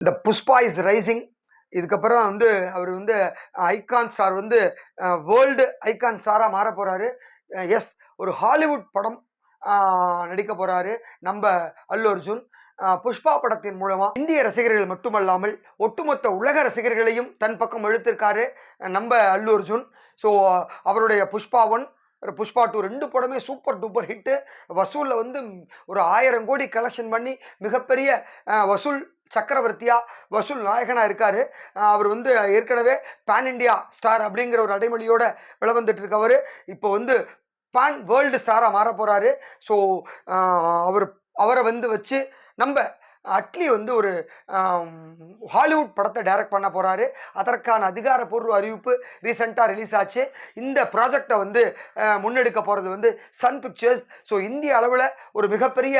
இந்த Pushpa is rising இதுக்கப்புறம் வந்து அவர் வந்து uh, ஐகான் ஸ்டார் வந்து வேர்ல்டு ஐகான் ஸ்டாராக மாற போகிறாரு எஸ் ஒரு ஹாலிவுட் படம் uh, நடிக்க போகிறாரு நம்ம அல்லு அர்ஜுன். Uh, புஷ்பா படத்தின் மூலமாக இந்திய ரசிகர்கள் மட்டுமல்லாமல் ஒட்டுமொத்த உலக ரசிகர்களையும் தன் பக்கம் எழுத்திருக்காரு நம்ம அல்லு அர்ஜுன். ஸோ அவருடைய புஷ்பா ஒன் புஷ்பா டூ ரெண்டு படமே சூப்பர் டூப்பர் ஹிட்டு வசூலில் வந்து ஒரு ஆயிரம் கோடி கலெக்ஷன் பண்ணி மிகப்பெரிய வசூல் சக்கரவர்த்தியாக வசூல் நாயகனாக இருக்கார். அவர் வந்து ஏற்கனவே பேன் இண்டியா ஸ்டார் அப்படிங்கிற ஒரு அடைமொழியோட விளவந்துட்டு இருக்கவர் இப்போ வந்து பேன் வேர்ல்டு ஸ்டாராக மாற போகிறாரு ஸோ அவர் அவரை வந்து வச்சு நம்ம அட்லி வந்து ஒரு ஹாலிவுட் படத்தை டைரக்ட் பண்ண போகிறாரு அதற்கான அதிகாரப்பூர்வ அறிவிப்பு ரீசெண்டாக ரிலீஸ் ஆச்சு. இந்த ப்ராஜெக்டை வந்து முன்னெடுக்க போகிறது வந்து சன் பிக்சர்ஸ். ஸோ இந்திய அளவில் ஒரு மிகப்பெரிய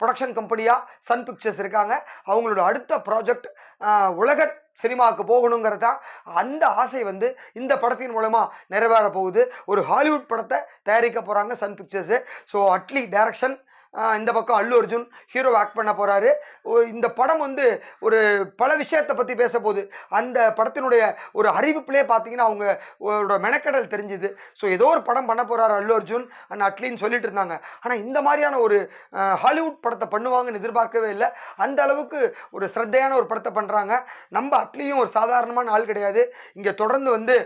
ப்ரொடக்ஷன் கம்பெனியாக சன் பிக்சர்ஸ் இருக்காங்க. அவங்களோட அடுத்த ப்ராஜெக்ட் உலக சினிமாவுக்கு போகணுங்கிறது தான் அந்த ஆசை வந்து இந்த படத்தின் மூலமாக நிறைவேற போகுது. ஒரு ஹாலிவுட் படத்தை தயாரிக்க போகிறாங்க Sun Pictures. So Atlee direction இந்த பக்கம் அல்லு அர்ஜுன் ஹீரோ ஆக்ட் பண்ண போகிறாரு இந்த படம் வந்து ஒரு பல விஷயத்தை பற்றி பேச போகுது அந்த படத்தினுடைய ஒரு அறிவிப்பிலே பார்த்தீங்கன்னா அவங்க மெனக்கடல் தெரிஞ்சுது. ஸோ ஏதோ ஒரு படம் பண்ண போகிறாரு அல்லு அர்ஜுன் அண்ட் அட்லின்னு சொல்லிட்டு இருந்தாங்க. ஆனால் இந்த மாதிரியான ஒரு ஹாலிவுட் படத்தை பண்ணுவாங்கன்னு எதிர்பார்க்கவே இல்லை. அந்த அளவுக்கு ஒரு ஸ்ரத்தையான ஒரு படத்தை பண்ணுறாங்க நம்ம அட்லியும் ஒரு சாதாரணமான ஆள் கிடையாது. இங்கே தொடர்ந்து வந்து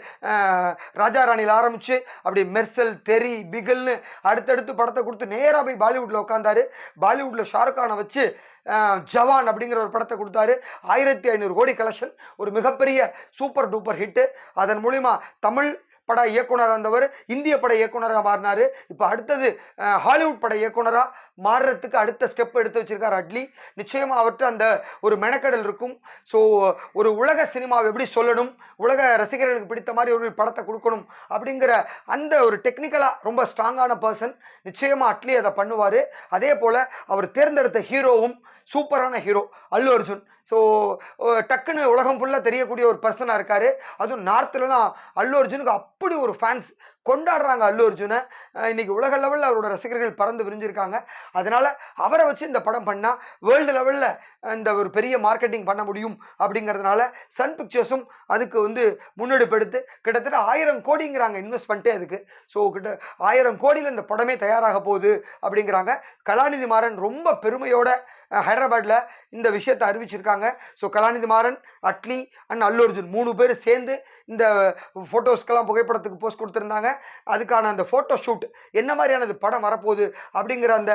ராஜா ராணியில் ஆரம்பித்து அப்படி மெர்சல் தெரி பிகல்னு அடுத்தடுத்து படத்தை கொடுத்து நேராக போய் பாலிவுட்டில் வந்தார் பாலிவுட்டில் ஷாருக் கானை வச்சு ஜவான் அப்படிங்கிற ஒரு படத்தை கொடுத்தாரு. ஆயிரத்தி ஐநூறு கோடி கலெக்ஷன் ஒரு மிகப்பெரிய சூப்பர் டூப்பர் ஹிட்டு அதன் மூலிமா தமிழ் பட இயக்குனராக இருந்தவர் இந்திய பட இயக்குனராக மாறினார். இப்போ அடுத்தது ஹாலிவுட் பட இயக்குனராக மாறுறதுக்கு அடுத்த ஸ்டெப் எடுத்து வச்சிருக்கார் அட்லி. நிச்சயமாக அவர்கிட்ட அந்த ஒரு மெனக்கடல் இருக்கும். ஸோ ஒரு உலக சினிமாவை எப்படி சொல்லணும் உலக ரசிகர்களுக்கு பிடித்த மாதிரி ஒரு படத்தை கொடுக்கணும் அப்படிங்கிற அந்த ஒரு டெக்னிக்கலாக ரொம்ப ஸ்ட்ராங்கான பர்சன் நிச்சயமாக அட்லி அதை பண்ணுவார். அதே போல் அவர் தேர்ந்தெடுத்த ஹீரோவும் சூப்பரான ஹீரோ அல்லு அர்ஜுன். ஸோ டக்குன்னு உலகம் ஃபுல்லாக தெரியக்கூடிய ஒரு பர்சனாக இருக்கார். அதுவும் நார்த்துலலாம் அல்லு அர்ஜுனுக்கு அப்படி ஒரு ஃபேன்ஸ் கொண்டாடுறாங்க அல்லு அர்ஜுனை இன்றைக்கி இன்னைக்கு உலக லெவலில் அவரோட ரசிகர்கள் பறந்து விரிஞ்சிருக்காங்க. அதனால் அவரை வச்சு இந்த படம் பண்ணால் வேர்ல்டு லெவலில் இந்த ஒரு பெரிய மார்க்கெட்டிங் பண்ண முடியும் அப்படிங்கிறதுனால சன் பிக்சர்ஸும் அதுக்கு வந்து முன்னெடுப்பு எடுத்து கிட்டத்தட்ட ஆயிரம் கோடிங்கிறாங்க இன்வெஸ்ட் பண்ணிட்டே அதுக்கு. ஸோ கிட்ட ஆயிரம் கோடியில் இந்த படமே தயாராக போகுது அப்படிங்கிறாங்க. கலாநிதி மாறன் ரொம்ப பெருமையோட அஹ், இந்த விஷயத்தை அறிவிச்சிருக்காங்க. ஸோ கலாநிதி மாறன் அட்லி அண்ட் அல்லு அர்ஜுன் மூணு பேர் சேர்ந்து இந்த ஃபோட்டோஸ்க்கெல்லாம் புகைப்படத்துக்கு போஸ்ட் கொடுத்துருந்தாங்க. அதுக்கான அந்த ஃபோட்டோ ஷூட் என்ன மாதிரியானது படம் வரப்போகுது அப்படிங்கிற அந்த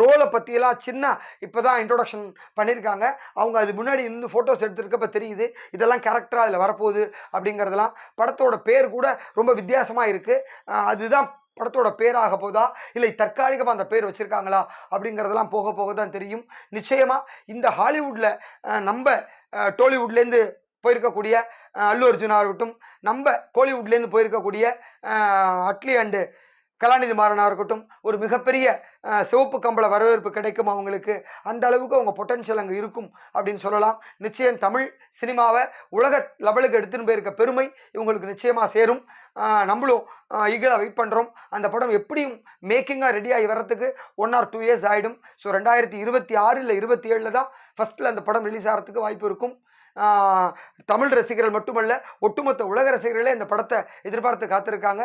ரோலை பற்றியெல்லாம் சின்ன இப்போ தான் இன்ட்ரோடக்ஷன் பண்ணியிருக்காங்க. அவங்க அது முன்னாடி இருந்து ஃபோட்டோஸ் எடுத்துருக்கப்ப தெரியுது. இதெல்லாம் கேரக்டராக அதில் வரப்போகுது அப்படிங்கிறதெல்லாம். படத்தோட பேர் கூட ரொம்ப வித்தியாசமாக இருக்குது அதுதான் படத்தோட பேராக போதா இல்லை தற்காலிகமாக அந்த பேர் வச்சுருக்காங்களா அப்படிங்கிறதெல்லாம் போக போக தான் தெரியும். நிச்சயமாக இந்த ஹாலிவுட்டில் நம்ம டோலிவுட்லேருந்து போயிருக்கக்கூடிய அல்லு அர்ஜுனா நம்ம கோலிவுட்லேருந்து போயிருக்கக்கூடிய அட்லி அண்டு கலாநிதி மாறனாக இருக்கட்டும் ஒரு மிகப்பெரிய சிவப்பு கம்பள வரவேற்பு கிடைக்கும் அவங்களுக்கு. அந்த அளவுக்கு அவங்க பொட்டன்ஷியல் அங்கே இருக்கும் அப்படின்னு சொல்லலாம். நிச்சயம் தமிழ் சினிமாவை உலக லெவலுக்கு எடுத்துன்னு போயிருக்க பெருமை இவங்களுக்கு நிச்சயமாக சேரும். நம்மளும் ஈகலாக வெயிட் பண்ணுறோம் அந்த படம் எப்படியும் மேக்கிங்காக ரெடியாகி வர்றதுக்கு ஒன் ஆர் டூ இயர்ஸ் ஆகிடும் ஸோ ரெண்டாயிரத்தி இருபத்தி ஆறு இல்லை இருபத்தி ஏழில் தான் ஃபஸ்ட்டில் அந்த படம் ரிலீஸ் ஆகிறதுக்கு வாய்ப்பு இருக்கும். தமிழ் ரசிகர்கள் மட்டுமல்ல ஒட்டுமொத்த உலக ரசிகர்களே இந்த படத்தை எதிர்பார்த்து காத்திருக்காங்க.